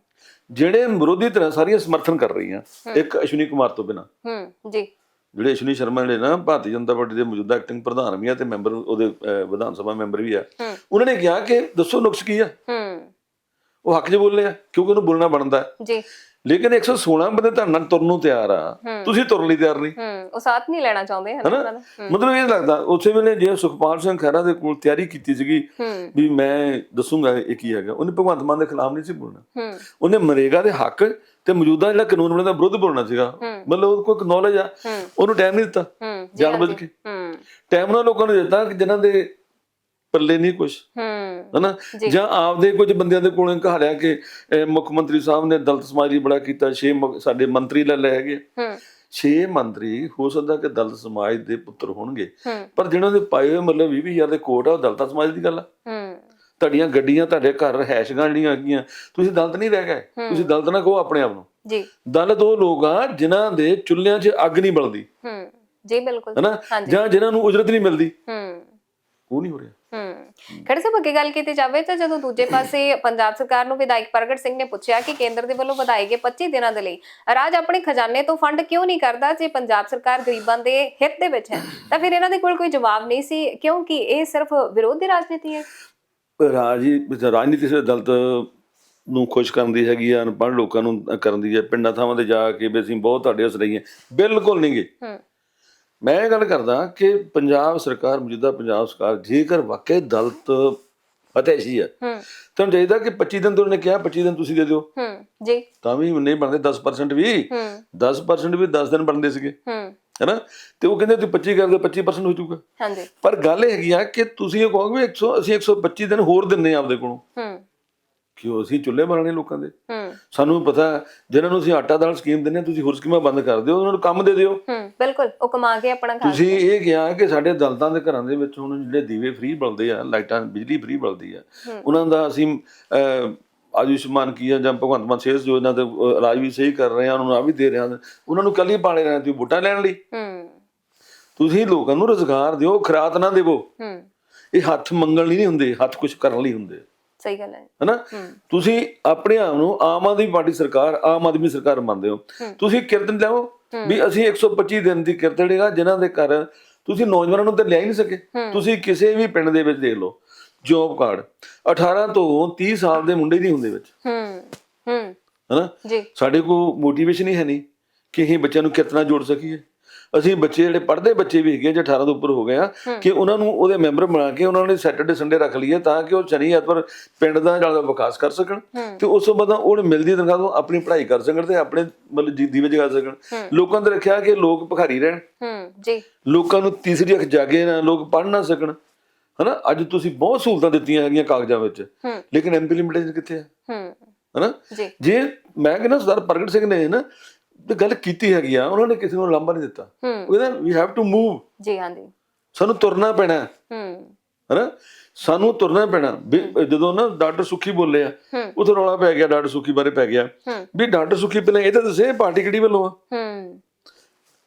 ਜਿਹੜੇ ਵਿਰੋਧੀ ਧਿਰਾਂ ਸਾਰੀਆਂ ਸਮਰਥਨ ਕਰ ਰਹੀਆਂ। ਇੱਕ ਅਸ਼ਵਨੀ ਕੁਮਾਰ ਤੋਂ ਬਿਨਾ। ਹੂੰ ਜੀ। ਜਿਹੜੇ ਅਸ਼ਵਨੀ ਸ਼ਰਮਾ ਜਿਹੜੇ ਨਾ ਭਾਰਤੀ ਜਨਤਾ ਪਾਰਟੀ ਦੇ ਮੌਜੂਦਾ ਐਕਟਿੰਗ ਪ੍ਰਧਾਨ ਵੀ ਆ ਤੇ ਮੈਂਬਰ ਉਹਦੇ ਵਿਧਾਨ ਸਭਾ ਮੈਂਬਰ ਵੀ ਆ। ਉਹਨਾਂ ਨੇ ਕਿਹਾ ਕਿ ਦੱਸੋ ਨੁਕਸ ਕੀ ਆ? ਹੂੰ। ਉਹ ਹੱਕ 'ਚ ਬੋਲੇ ਆ ਕਿਉਂਕਿ ਉਹਨੂੰ ਬੋਲਣਾ ਬਣਦਾ। ਜੀ। ਲੇਕਿਨ 116 ਬੰਦੇ ਤੁਹਾਡੇ ਨਾਲ ਤੁਰਨ ਨੂੰ ਤਿਆਰ ਆ। ਤੁਸੀਂ ਤੁਰਨ ਲਈ ਤਿਆਰ ਨਹੀਂ। ਹੂੰ ਉਹ ਸਾਥ ਨਹੀਂ ਲੈਣਾ ਚਾਹੁੰਦੇ ਹਨ ਮਤਲਬ ਇਹ ਲੱਗਦਾ ਉਸੇ ਵੇਲੇ ਜੇ ਸੁਖਪਾਲ ਸਿੰਘ ਖਹਿਰਾ ਦੇ ਕੋਲ ਤਿਆਰੀ ਕੀਤੀ ਸੀਗੀ ਵੀ ਮੈਂ ਦੱਸੂਗਾ ਇਹ ਕੀ ਹੈਗਾ। ਉਹਨੇ ਭਗਵੰਤ ਮਾਨ ਦੇ ਖਿਲਾਫ ਨਹੀਂ ਸੀ ਬੋਲਣਾ। ਹੂੰ। ਉਹਨੇ ਮਨਰੇਗਾ ਦੇ ਹੱਕ ਤੇ ਮੌਜੂਦਾ ਜਿਹੜਾ ਕਾਨੂੰਨ ਬਣਦਾ ਵਿਰੁੱਧ ਬੋਲਣਾ ਸੀਗਾ। ਮਤਲਬ ਉਹਦੇ ਕੋਲ ਨੌਲੇਜ ਆ। ਉਹਨੂੰ ਟਾਈਮ ਨਹੀਂ ਦਿੱਤਾ। ਹੂੰ। ਜੀ ਜਾਣਬੁੱਝ ਹਾਂਜੀ। ਕੇ। ਹੂੰ। ਟਾਈਮ ਉਹਨਾਂ ਲੋਕਾਂ ਨੂੰ ਦਿੱਤਾ ਕਿ ਜਿਨ੍ਹਾਂ ਦੇ ਪੱਲੇ ਨਹੀਂ ਕੁਝ ਹਨਾ? ਜਾਂ। ਆਪਦੇ ਕੁਝ ਬੰਦਿਆਂ ਦੇ ਕੋਲੋਂ ਕਹਾਲਿਆ ਕਿ ਮੁੱਖ ਮੰਤਰੀ ਸਾਹਿਬ ਨੇ ਦਲਤ ਸਮਾਜ ਲਈ ਬੜਾ ਕੀਤਾ 6 ਸਾਡੇ ਮੰਤਰੀ ਲੈ ਲਏ ਹੈਗੇ ਹੂੰ। 6 ਮੰਤਰੀ ਹੋ ਸਕਦਾ ਕਿ ਦਲਤ ਸਮਾਜ ਦੇ ਪੁੱਤਰ ਹੋਣਗੇ। ਪਰ ਜਿਹਨਾਂ ਦੇ ਪਾਏ ਹੋਏ ਮਤਲਬ 20000 ਦੇ ਕੋਟ ਆ ਦਲਤ ਸਮਾਜ ਦੀ ਗੱਲ ਆ। ਤੁਹਾਡੀਆਂ ਗੱਡੀਆਂ ਤੁਹਾਡੇ ਘਰ ਰਹਿਸ਼ਗਾਂ ਜਿਹੜੀਆਂ ਹੈਗੀਆਂ ਤੁਸੀਂ ਦਲਤ ਨਹੀਂ ਰਹਿ ਗਏ। ਤੁਸੀਂ ਦਲਤ ਨਾ ਕਹੋ ਆਪਣੇ ਆਪ ਨੂੰ। ਜੀ। ਦਲਤ ਉਹ ਲੋਕ ਆ ਜਿਨ੍ਹਾਂ ਦੇ ਚੁੱਲ੍ਹਿਆਂ 'ਚ ਅੱਗ ਨਹੀਂ ਬਲਦੀ। ਹੂੰ। ਜੀ ਬਿਲਕੁਲ। ਹਨਾ? ਜਾਂ ਜਿਨ੍ਹਾਂ ਨੂੰ ਉਜਰਤ ਨਹੀਂ ਮਿਲਦੀ। ਹੂੰ। ਉਹ ਨਹੀਂ ਹੋ ਰਿਹਾ। ਹੂੰ। ਖੜੇ ਸਾਹਿਬ ਅੱਗੇ ਗੱਲ ਕੀਤੀ ਜਾਵੇ ਤਾਂ ਜਦੋਂ ਦੂਜੇ ਪਾਸੇ ਪੰਜਾਬ ਸਰਕਾਰ ਨੂੰ ਵਿਧਾਇਕ ਪ੍ਰਗਟ ਸਿੰਘ ਨੇ ਪੁੱਛਿਆ ਕਿ ਕੇਂਦਰ ਦੇ ਵੱਲੋਂ ਵਧਾਏ ਗਏ 25 ਦਿਨਾਂ ਦੇ ਲਈ ਰਾਜ ਆਪਣੇ ਖਜ਼ਾਨੇ ਤੋਂ ਫੰਡ ਕਿਉਂ ਨਹੀਂ ਕਰਦਾ ਜੇ ਪੰਜਾਬ ਸਰਕਾਰ ਗਰੀਬਾਂ ਦੇ ਹਿੱਤ ਦੇ ਵਿੱਚ ਹੈ? ਤਾਂ ਫਿਰ ਇਹਨਾਂ ਦੇ ਕੋਲ ਕੋਈ ਜਵਾਬ ਨਹੀਂ ਸੀ ਕਿਉਂਕਿ ਇਹ ਸਿਰਫ ਵਿਰੋਧ ਦੀ ਰਾਜਨੀਤੀ ਹੈ। ਰਾਜੀ ਰਾਜਨੀਤੀ ਸਿਰ ਦਲਿਤ ਨੂੰ ਖੁਸ਼ ਕਰਨ ਦੀ ਹੈਗੀ ਆ ਅਨਪੜ੍ਹ ਲੋਕਾਂ ਨੂੰ ਕਰਨ ਦੀ ਹੈ। ਪਿੰਡਾਂ ਥਾਵਾਂ ਤੇ ਜਾ ਕੇ ਵੀ ਅਸੀਂ ਬਹੁਤ ਤੁਹਾਡੇ ਹੱਸ ਰਹੀ ਹਾਂ ਬਿਲਕੁਲ ਨਹੀਂ ਗੇ। ਹੂੰ। ਮੈਂ ਇਹ ਗੱਲ ਕਰਦਾ ਕਿ ਪੰਜਾਬ ਸਰਕਾਰ ਮੌਜੂਦਾ ਪੰਜਾਬ ਸਰਕਾਰ ਜੇਕਰ ਵਾਕਈ ਦਲਿਤ ਫਤਿਹਸ਼ੀ ਹੈ ਹੂੰ। ਤੁਹਾਨੂੰ ਚਾਹੀਦਾ ਕਿ 25 ਦਿਨ ਤੋਂ ਉਹਨੇ ਕਿਹਾ 25 ਦਿਨ ਤੁਸੀਂ ਦੇ ਦਿਓ। ਹੂੰ ਜੀ। ਤਾਂ ਵੀ ਨਹੀਂ ਬਣਦੇ 10% ਵੀ। ਹੂੰ। 10% ਵੀ 10 ਦਿਨ ਬਣਦੇ ਸੀਗੇ। ਹੂੰ। ਹੈਨਾ? ਤੇ ਉਹ ਕਹਿੰਦੇ ਤੁਸੀਂ 25 ਕਰਦੇ 25% ਹੋ ਜਾਊਗਾ। ਹਾਂਜੀ। ਪਰ ਗੱਲ ਇਹ ਹੈਗੀ ਆ ਕਿ ਤੁਸੀਂ ਇਹ ਕਹੋਗੇ ਵੀ 100 ਅਸੀਂ 125 ਦਿਨ ਹੋਰ ਦਿੰਨੇ ਆਪਦੇ ਕੋਲੋਂ। ਹੂੰ। ਕਿਉਂ ਅਸੀਂ ਚੁੱਲ੍ਹੇ ਬਾਲਣੇ ਲੋਕਾਂ ਦੇ। ਹੂੰ। ਸਾਨੂੰ ਪਤਾ ਜਿਹਨਾਂ ਨੂੰ ਅਸੀਂ ਆਟਾ ਦਾਲ ਸਕੀਮ ਦਿੰਨੇ ਆ, ਤੁਸੀਂ ਹੋਰ ਸਕੀਮਾਂ ਬੰਦ ਕਰ ਦਿਓ ਉਹਨਾਂ ਨੂੰ ਕੰਮ ਦੇ ਦਿਓ। ਹੂੰ ਬਿਲਕੁਲ ਉਹ ਕਮਾ ਕੇ ਆਪਣਾ ਖਾ ਤੁਸੀਂ ਇਹ ਕਿਹਾ ਕਿ ਸਾਡੇ ਦਲਤਾਂ ਦੇ ਘਰਾਂ ਦੇ ਵਿੱਚ ਹੁਣ ਜਿਹੜੇ ਦੀਵੇ ਫ੍ਰੀ ਬਲਦੇ ਆ ਲਾਈਟਾਂ ਬਿਜਲੀ ਫ੍ਰੀ ਬਲਦੀ ਆ ਉਹਨਾਂ ਦਾ ਅਸੀਂ ਆਯੁਸ਼ਮਾਨ ਕੀ ਆ ਜਾਂ ਭਗਵੰਤ ਮਾਨ ਸਿਹਤ ਯੋਜਨਾ ਤੇ ਅਹ, ਇਲਾਜ ਵੀ ਸਹੀ ਕਰ ਰਹੇ ਆ ਉਹਨਾਂ ਨੂੰ ਆ ਵੀ ਦੇ ਰਹੇ ਆ ਉਹਨਾਂ ਨੂੰ ਕੱਲ ਹੀ ਪਾਲੇ ਰਹੇ ਤੁਸੀਂ ਵੋਟਾਂ ਲੈਣ ਲਈ। ਹੂੰ। ਤੁਸੀਂ ਲੋਕਾਂ ਨੂੰ ਰੋਜ਼ਗਾਰ ਦਿਓ ਖਰਾਤ ਨਾ ਦੇਵੋ। ਹੂੰ। ਇਹ ਹੱਥ ਮੰਗਣ ਲਈ ਨਹੀਂ ਹੁੰਦੇ ਹੱਥ ਕੁਝ ਕਰਨ ਲਈ ਹੁੰਦੇ ਸਹੀ ਗੱਲ ਹੈ ਹਨਾ? ਤੁਸੀਂ ਆਪਣੇ ਆਪ ਨੂੰ ਆਮ ਆਦਮੀ ਪਾਰਟੀ ਸਰਕਾਰ ਆਮ ਆਦਮੀ ਸਰਕਾਰ ਮੰਨਦੇ ਹੋ। ਤੁਸੀਂ ਕਿਰਤ ਲਿਆਓ ਵੀ ਅਸੀਂ 125 ਦਿਨ ਦੀ ਕਿਰਤ ਲੇਗਾ ਜਿਨ੍ਹਾਂ ਦੇ ਘਰ ਤੁਸੀਂ ਨੌਜਵਾਨਾਂ ਨੂੰ ਤਾਂ ਲਿਆ ਹੀ ਨਹੀਂ ਸਕੇ। ਤੁਸੀਂ ਕਿਸੇ ਵੀ ਪਿੰਡ ਦੇ ਵਿੱਚ ਦੇਖ ਲਓ ਜੋਬ ਕਾਰਡ 18 ਤੋਂ 30 ਸਾਲ ਦੇ ਮੁੰਡੇ ਨਹੀਂ ਹੁੰਦੇ ਵਿੱਚ। ਹੂੰ ਹੂੰ। ਹਨਾ? ਜੀ। ਸਾਡੇ ਕੋਲ ਮੋਟੀਵੇਸ਼ਨ ਹੀ ਹੈ ਨਹੀਂ ਕਿ ਅਸੀਂ ਬੱਚਿਆਂ ਨੂੰ ਕਿਰਤ ਨਾਲ ਜੋੜ ਸਕੀਏ। ਅਸੀਂ ਬੱਚੇ ਜਿਹੜੇ ਪੜ੍ਹਦੇ ਬੱਚੇ ਵੀ ਹੈਗੇ ਜੇ 18 ਤੋਂ ਉੱਪਰ ਹੋ ਗਏ ਆ ਕਿ ਉਹਨਾਂ ਨੂੰ ਉਹਦੇ ਮੈਂਬਰ ਬਣਾ ਕੇ ਉਹਨਾਂ ਨੇ ਸੈਟਰਡੇ ਸੰਡੇ ਰੱਖ ਲਈਏ ਤਾਂ ਕਿ ਉਹ ਸ਼ਨੀ ਐਤਵਾਰ ਪਿੰਡ ਦਾ ਜ਼ਿਆਦਾ ਵਿਕਾਸ ਕਰ ਸਕਣ। ਤੇ ਉਸ ਤੋਂ ਬਾਅਦ ਉਹ ਮਿਲਦੀ ਤਨਖਾਹ ਤੋਂ ਆਪਣੀ ਪੜ੍ਹਾਈ ਕਰ ਸਕਣ ਤੇ ਆਪਣੇ ਮਤਲਬ ਜੀ- ਦੀਵੇ ਜਗਾ ਸਕਣ। ਲੋਕਾਂ ਨੇ ਰੱਖਿਆ ਕਿ ਲੋਕ ਭਿਖਾਰੀ ਰਹਿਣ। ਜੀ। ਲੋਕਾਂ ਨੂੰ ਤੀਸਰੀ ਅੱਖ ਜਾਗੇ ਨਾ ਲੋਕ ਪੜ੍ਹ ਨਾ ਸਕਣ। ਹਨਾ? ਅੱਜ ਤੁਸੀਂ ਬਹੁਤ ਸਹੂਲਤਾਂ ਦਿੱਤੀਆਂ ਹੈਗੀਆਂ ਕਾਗਜ਼ਾਂ ਵਿੱਚ। ਲੇਕਿਨ ਇੰਪਲੀਮੈਂਟੇਸ਼ਨ ਕਿੱਥੇ ਹੈ। ਹਨਾ? ਜੀ ਮੈਂ ਕਹਿੰਦਾ ਸਰਦਾਰ ਪ੍ਰਗਟ ਸਿੰਘ ਨੇ ਨਾ ਗੱਲ ਕੀਤੀ ਹੈਗੀ ਆ ਉਹਨਾਂ ਨੇ ਕਿਸੇ ਨੂੰ ਲਾਂਭਾ ਨਹੀਂ ਦਿੱਤਾ। ਹੂੰ। ਉਹ ਕਹਿੰਦਾ ਵੀ ਹੈਵ ਟੂ ਮੂਵ ਜੀ ਹਾਂਜੀ। ਸਾਨੂੰ ਤੁਰਨਾ ਪੈਣਾ ਹੈ, ਹੂੰ। ਹਨਾ? ਸਾਨੂੰ ਤੁਰਨਾ ਪੈਣਾ। ਜਦੋਂ ਨਾ ਡਾਕਟਰ ਸੁਖੀ ਬੋਲੇ ਆ ਹੂੰ। ਉਥੇ ਰੌਲਾ ਪੈ ਗਿਆ ਡਾਕਟਰ ਸੁਖੀ ਬਾਰੇ ਪੈ ਗਿਆ। ਹੂੰ। ਵੀ ਡਾਕਟਰ ਸੁਖੀ ਪਹਿਲਾਂ ਇਹ ਤਾਂ ਦੱਸੇ ਪਾਰਟੀ ਕਿਹੜੀ ਵੱਲੋਂ ਆ? ਹੂੰ।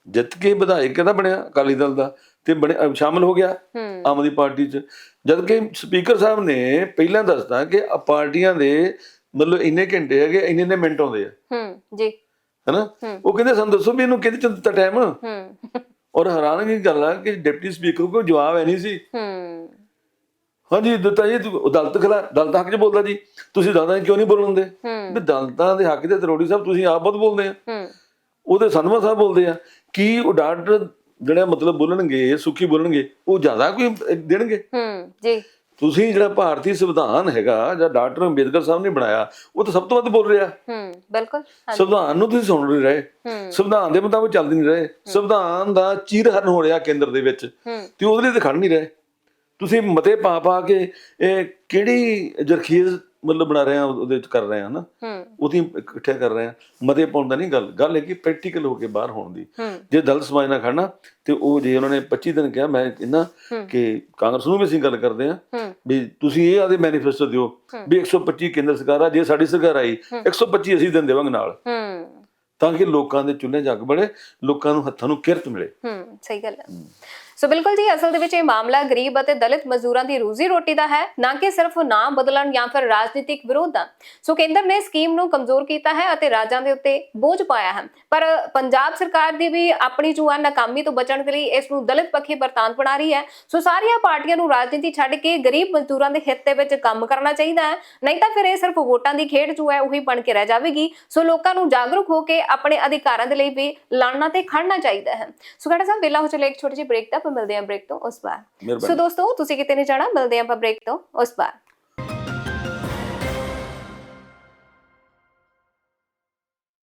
ਜਿੱਤ ਕੇ ਵਿਧਾਇਕ ਕਿਹਦਾ ਬਣਿਆ ਅਕਾਲੀ ਦਲ ਦਾ ਤੇ ਬਣੇ ਸ਼ਾਮਲ ਹੋ ਗਿਆ ਹੂੰ। ਆਮ ਆਦਮੀ ਪਾਰਟੀ 'ਚ। ਜਦ ਕਿ ਸਪੀਕਰ ਸਾਹਿਬ ਨੇ ਪਹਿਲਾਂ ਦੱਸਤਾ ਕਿ ਆ ਪਾਰਟੀਆਂ ਦੇ ਮਤਲਬ ਇੰਨੇ ਘੰਟੇ ਹੈਗੇ ਇੰਨੇ ਇੰਨੇ ਮਿੰਟ ਆਉਂਦੇ ਆ। ਹੂੰ ਜੀ। ਹੈਨਾ। ਉਹ ਕਹਿੰਦੇ ਸਾਨੂੰ ਦੱਸੋ ਵੀ ਇਹਨੂੰ ਕਿਹਦੇ ਚ ਦਿੱਤਾ ਟਾਈਮ ਹੂੰ। ਔਰ ਹੈਰਾਨਗੀ ਗੱਲ ਆ ਕਿ ਡਿਪਟੀ ਸਪੀਕਰ ਕੋਲ ਜਵਾਬ ਹੈ ਨਹੀਂ ਸੀ। ਹੂੰ। ਹਾਂਜੀ ਦਿੱਤਾ ਜੀ ਤੂੰ ਅਦਾਲਤ ਖਿਲਾ ਅਦਾਲਤ ਹੱਕ 'ਚ ਬੋਲਦਾ ਜੀ। ਤੁਸੀਂ ਅਦਾਲਤਾਂ 'ਚ ਕਿਉਂ ਨਹੀਂ ਬੋਲਣ ਦੇ ਹੂੰ। ਵੀ ਅਦਾਲਤਾਂ ਦੇ ਹੱਕ ਦੇ ਤਰੋੜੀ ਸਾਹਿਬ ਤੁਸੀਂ ਆਪ ਬਹੁਤ ਬੋਲਦੇ ਆ। ਹੂੰ। ਉਹਦੇ ਸੰਧਵਾ ਸਾਹਿਬ ਬੋਲਦੇ ਆ ਕੀ ਉਹ ਡਾਕਟਰ ਜਿਹੜਾ ਮਤਲਬ ਬੋਲਣਗੇ ਸੁਖੀ ਬੋਲਣਗੇ ਉਹ ਜ਼ਿਆਦਾ ਕੋਈ ਦੇਣਗੇ? ਹੂੰ ਜੀ। ਤੁਸੀਂ ਜਿਹੜਾ ਭਾਰਤੀ ਸੰਵਿਧਾਨ ਹੈਗਾ ਜਾਂ ਡਾਕਟਰ ਅੰਬੇਦਕਰ ਸਾਹਿਬ ਨੇ ਬਣਾਇਆ ਉਹ ਤਾਂ ਸਭ ਤੋਂ ਵੱਧ ਬੋਲ ਰਿਹਾ। ਹੂੰ ਬਿਲਕੁਲ ਸੰਵਿਧਾਨ ਨੂੰ ਤੁਸੀਂ ਸੁਣ ਨਹੀਂ ਰਹੇ। ਸੰਵਿਧਾਨ ਦੇ ਮੁਤਾਬਕ ਚੱਲਦੇ ਨਹੀਂ ਰਹੇ। ਸੰਵਿਧਾਨ ਦਾ ਚੀਰਹਰਨ ਹੋ ਰਿਹਾ ਕੇਂਦਰ ਦੇ ਵਿੱਚ। ਤੇ ਉਹਦੇ ਲਈ ਤਾਂ ਖੜ ਨਹੀਂ ਰਹੇ। ਤੁਸੀਂ ਮਤੇ ਪਾ ਪਾ ਕੇ ਇਹ ਕਿਹੜੀ ਜਰਖੀਜ਼ ਮਤਲਬ ਬਣਾ ਰਹੇ ਆ ਉਹਦੇ ਵਿੱਚ ਕਰ ਰਹੇ ਆ ਨਾ ਉਹਦੀ ਇਕੱਠਿਆ ਕਰ ਰਹੇ ਆ ਮਤੇ ਪਾਉਣ ਦਾ ਨਹੀਂ ਗੱਲ। ਗੱਲ ਹੈ ਕਿ ਪ੍ਰੈਕਟੀਕਲ ਹੋ ਕੇ ਬਾਹਰ ਹੋਣ ਦੀ। ਜੇ ਦਲ ਸਮਾਜ ਨਾਲ ਖੜਨਾ ਤੇ ਉਹ ਜੇ ਉਹਨਾਂ ਨੇ 25 ਦਿਨ ਕਿਹਾ ਮੈਂ ਹੂੰ। ਕਿ ਕਾਂਗਰਸ ਨੂੰ ਵੀ ਅਸੀਂ ਗੱਲ ਕਰਦੇ ਆ ਵੀ ਤੁਸੀਂ ਇਹ ਆਦੇ ਮੈਨੀਫੈਸਟੋ ਦਿਓ ਵੀ 125 ਕੇਂਦਰ ਸਰਕਾਰ ਆ ਜੇ ਸਾਡੀ ਸਰਕਾਰ ਆਈ 125 ਅਸੀਂ ਦਿਨ ਦੇਵਾਂਗੇ ਨਾਲ। ਤਾਂ ਕਿ ਲੋਕਾਂ ਦੇ ਚੁੱਲ੍ਹੇ ਜੱਗ ਬੜੇ ਲੋਕਾਂ ਨੂੰ ਹੱਥਾਂ ਨੂੰ ਕਿਰਤ ਮਿਲੇ। ਹੂੰ ਸਹੀ ਗੱਲ ਹੈ। ਸੋ ਬਿਲਕੁਲ ਜੀ ਅਸਲ ਦੇ ਵਿੱਚ ਇਹ ਮਾਮਲਾ ਗਰੀਬ ਅਤੇ ਦਲਿਤ ਮਜ਼ਦੂਰਾਂ ਦੀ ਰੋਜ਼ੀ ਰੋਟੀ ਦਾ ਹੈ ਨਾ ਕਿ ਸਿਰਫ ਨਾਮ ਬਦਲਣ ਜਾਂ ਫਿਰ ਰਾਜਨੀਤਿਕ ਵਿਰੋਧ ਦਾ ਸੋ ਕੇਂਦਰ ਨੇ ਸਕੀਮ ਨੂੰ ਕਮਜ਼ੋਰ ਕੀਤਾ ਹੈ ਅਤੇ ਰਾਜਾਂ ਦੇ ਉੱਤੇ ਬੋਝ ਪਾਇਆ ਹੈ ਪਰ ਪੰਜਾਬ ਸਰਕਾਰ ਦੀ ਵੀ ਆਪਣੀ ਜੋ ਹੈ ਨਾਕਾਮੀ ਤੋਂ ਬਚਣ ਦੇ ਲਈ ਇਸ ਨੂੰ ਦਲਿਤ ਪੱਖੀ ਵਰਤਾਨ ਬਣਾ ਰਹੀ ਹੈ ਸੋ ਸਾਰੀਆਂ ਪਾਰਟੀਆਂ ਨੂੰ ਰਾਜਨੀਤੀ ਛੱਡ ਕੇ ਗਰੀਬ ਮਜ਼ਦੂਰਾਂ ਦੇ ਹਿੱਤ ਦੇ ਵਿੱਚ ਕੰਮ ਕਰਨਾ ਚਾਹੀਦਾ ਹੈ ਨਹੀਂ ਤਾਂ ਫਿਰ ਇਹ ਸਿਰਫ ਵੋਟਾਂ ਦੀ ਖੇਡ ਜੋ ਹੈ ਉਹੀ ਬਣ ਕੇ ਰਹਿ ਜਾਵੇਗੀ ਸੋ ਲੋਕਾਂ ਨੂੰ ਜਾਗਰੂਕ ਹੋ ਕੇ ਆਪਣੇ ਅਧਿਕਾਰਾਂ ਦੇ ਲਈ ਵੀ ਲੜਨਾ ਤੇ ਖੜਨਾ ਚਾਹੀਦਾ ਹੈ ਸੋ ਖੜਾ ਸਾਹਿਬ ਵੇਲਾ ਹੋ ਚਲੇ ਇੱਕ ਛੋਟੀ ਜਿਹੀ ਬ੍ਰੇਕ ਦਾ ਤੱਕ ਮਿਲਦੇ ਹਾਂ ਬ੍ਰੇਕ ਤੋਂ ਉਸ ਬਾਅਦ। ਸੋ ਦੋਸਤੋ ਤੁਸੀਂ ਕਿਤੇ ਨਹੀਂ ਜਾਣਾ ਮਿਲਦੇ ਹਾਂ ਆਪਾਂ ਬ੍ਰੇਕ ਤੋਂ ਉਸ ਬਾਅਦ।